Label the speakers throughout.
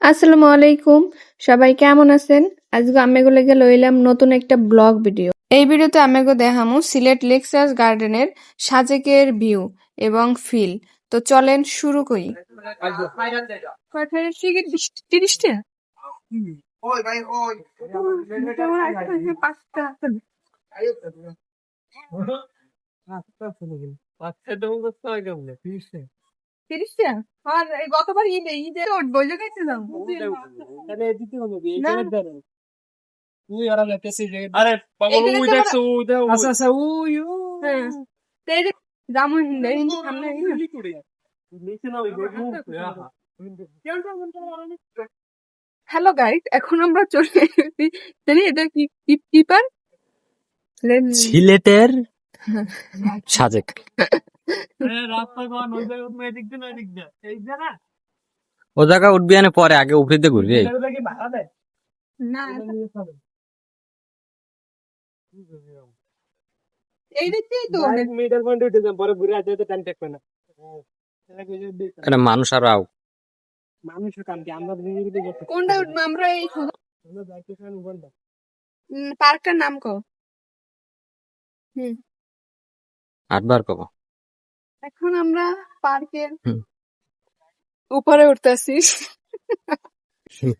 Speaker 1: আসসালামু আলাইকুম। সবাই কেমন আছেন? আজকে আমেগো লেগে লইলাম নতুন একটা ব্লগ ভিডিও। এই ভিডিওতে আমেগো দেখামু সিলেট লেকচার্স গার্ডেনের সাজেকের ভিউ এবং ফিল। তো চলেন শুরু করি। পাঁচটা আর এই গতবার ঈদে ঈদে উঠবো ওই জায়গায় তো যাব
Speaker 2: আরে পাগল
Speaker 1: এখানে
Speaker 2: ওই
Speaker 1: তো
Speaker 2: দেখছ ওই দেখো
Speaker 3: আচ্ছা আচ্ছা ওই ও
Speaker 1: হ্যাঁ তো এই যে যাব হিন্দে হিন্দে সামনে
Speaker 2: নিচে না ওই
Speaker 1: হ্যালো গাইড এখন আমরা চলে এসেছি জানি এটা কি কি- কিপার
Speaker 3: সিলেটের সাজেক ও জায়গা উঠবি আনে পরে আগে উপরে দিয়ে ঘুরবি এই।
Speaker 2: এটা কি ভাড়া দেয়?
Speaker 1: না এই দিকটাই তো
Speaker 2: মিডল পয়েন্ট উঠে যাম পরে ঘুরে আসতে টাইম টেকবে না। এটা কি যদি
Speaker 3: এখানে মানুষ আর আও
Speaker 2: মানুষের কাম কি? আমরা
Speaker 1: কোনটা উঠবো? আমরা এই পার্কটার নাম কো
Speaker 3: আটবার কব।
Speaker 1: এখন আমরা পার্কের উপরে উঠতেছি।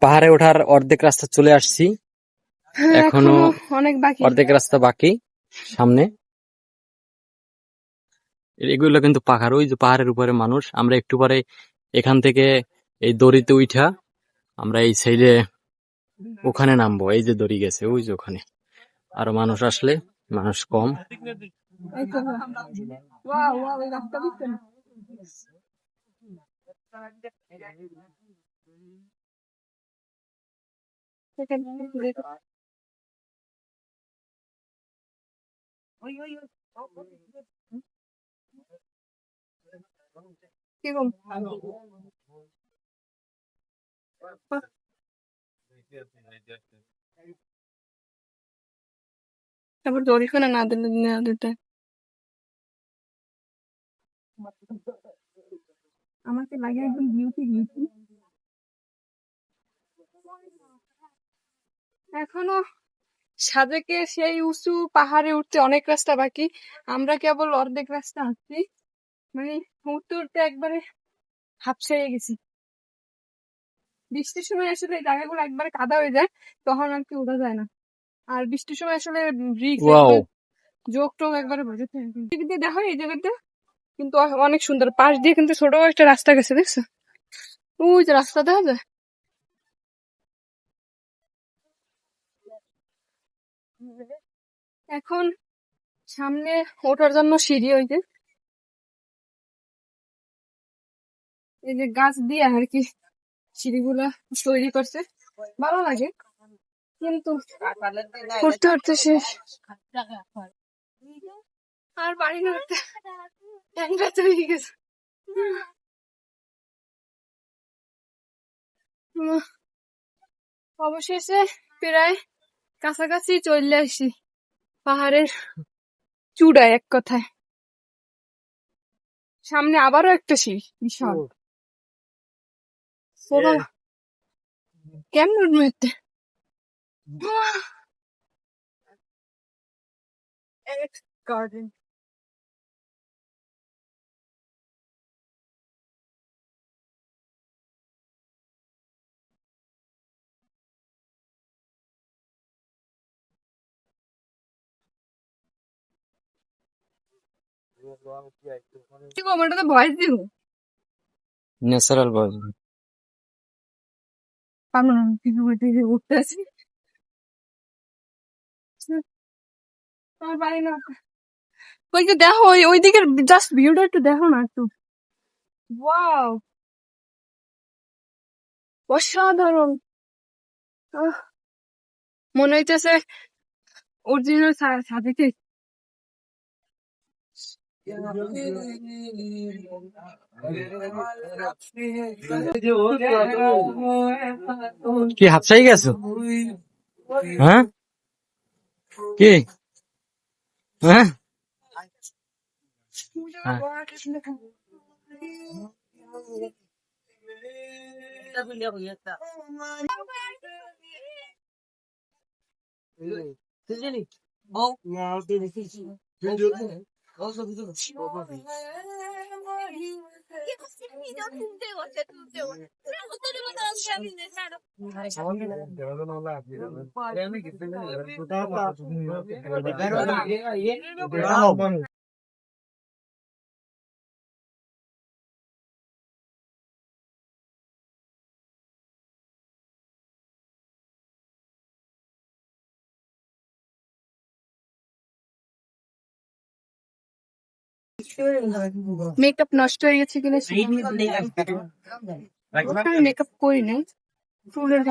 Speaker 3: পাহাড়ে ওঠার অর্ধেক রাস্তা চলে আসছি। এখনও
Speaker 1: অনেক বাকি।
Speaker 3: অর্ধেক রাস্তা বাকি সামনে। এগুলো কিন্তু পাহাড় ওই যে পাহাড়ের উপরে মানুষ। আমরা একটু পরে এখান থেকে এই দড়িতে উঠা আমরা এই সাইডে ওখানে নামবো। এই যে দড়ি গেছে ওই যে ওখানে। আরও মানুষ আসলে মানুষ কম।
Speaker 1: ওয়াও ওয়াও এই রাস্তা দিচ্ছেন সেখান থেকে দেখো। কীরকম তারপর দড়িখানা না দিলে না দিতে আমাকে লাগে একদম বিউটি বিউটি এখনও সাজেকে সেই উঁচু পাহাড়ে উঠতে অনেক রাস্তা বাকি। আমরা কেবল অর্ধেক রাস্তা আসছি মানে উঠতে উঠতে একবারে হাফসে গেছি। বৃষ্টির সময় আসলে এই জায়গাগুলো একবারে কাদা হয়ে যায় তখন আর কি উঠা যায় না। আর বৃষ্টির সময় আসলে রিক্স যোগ টোগ একবারে থাকে দিয়ে দেখো এই জায়গাটা। কিন্তু অনেক সুন্দর। পাশ দিয়ে কিন্তু ছোট একটা রাস্তা গেছে, দেখছ? ওই যে রাস্তা দেখা যায়। এখন সামনে ওঠার জন্য সিঁড়ি ওই যে। এই যে গাছ দিয়ে আর কি সিঁড়িগুলা তৈরি করছে। ভালো লাগে। কিন্তু উঠতে উঠতে শেষ। আর বাড়ি না উঠতে ট্যাংরা তৈরি গেছে। অবশেষে প্রায় কাছাকাছি চলে আসি পাহাড়ের চূড়ায় এক কথায়। সামনে আবারও একটা সিঁড়ি বিশাল। কেমন উঠবো গার্ডেন কি গো আমারটা তো ভয়েস দিব
Speaker 3: ন্যাচারাল বয়
Speaker 1: পারব কিছু করতে গিয়ে উঠতে আছি। তোমার না। ওই যে দেখো ওই ওই দিকের জাস্ট ভিউটা একটু দেখো না একটু। ওয়াও অসাধারণ। আহ, মনে হইতেছে অরিজিনাল সাথে
Speaker 3: কি হাফসাই গেছো? হ্যাঁ? কি? হ্যাঁ। হ্যাঁ।
Speaker 1: মেকআপ নষ্ট হয়ে গেছে কিনা মেকআপ করি নাই। চুলের